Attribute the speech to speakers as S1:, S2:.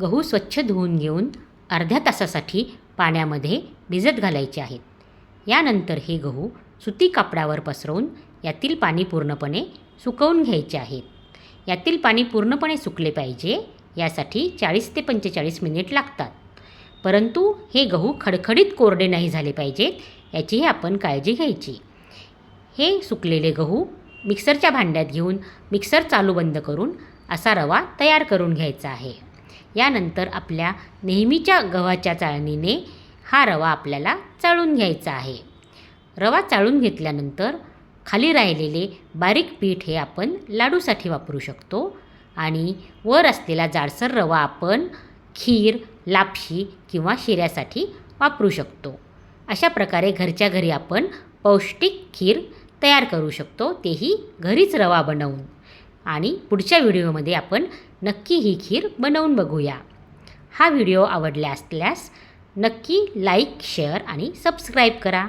S1: गहू स्वच्छ धुवून घेऊन अर्ध्या तासासाठी पाण्यामध्ये भिजत घालायचे आहेत. यानंतर हे गहू सुती कापडावर पसरवून यातील पाणी पूर्णपणे सुकवून घ्यायचे आहेत यातील पाणी पूर्णपणे सुकले पाहिजे यासाठी चाळीस ते पंचेचाळीस मिनिट लागतात. परंतु हे गहू खडखडीत कोरडे नाही झाले पाहिजेत याचीही आपण काळजी घ्यायची. हे सुकलेले गहू मिक्सरच्या भांड्यात घेऊन मिक्सर चालू बंद करून असा रवा तयार करून घ्यायचा आहे. यानंतर आपल्या नेहमीच्या गव्हाच्या चाळणीने हा रवा आपल्याला चाळून घ्यायचा आहे. रवा चाळून घेतल्यानंतर खाली राहिलेले बारीक पीठ हे आपण लाडूसाठी वापरू शकतो आणि वर असलेला जाडसर रवा आपण खीर लापशी किंवा शिऱ्यासाठी वापरू शकतो. अशा प्रकारे घरच्या घरी आपण पौष्टिक खीर तयार करू शकतो. तेही घरीच रवा बनवून. आणि पुढच्या व्हिडिओमध्ये आपण नक्की ही खीर बनवून बघूया. हा व्हिडिओ आवडला असल्यास नक्की लाईक शेअर आणि सबस्क्राईब करा.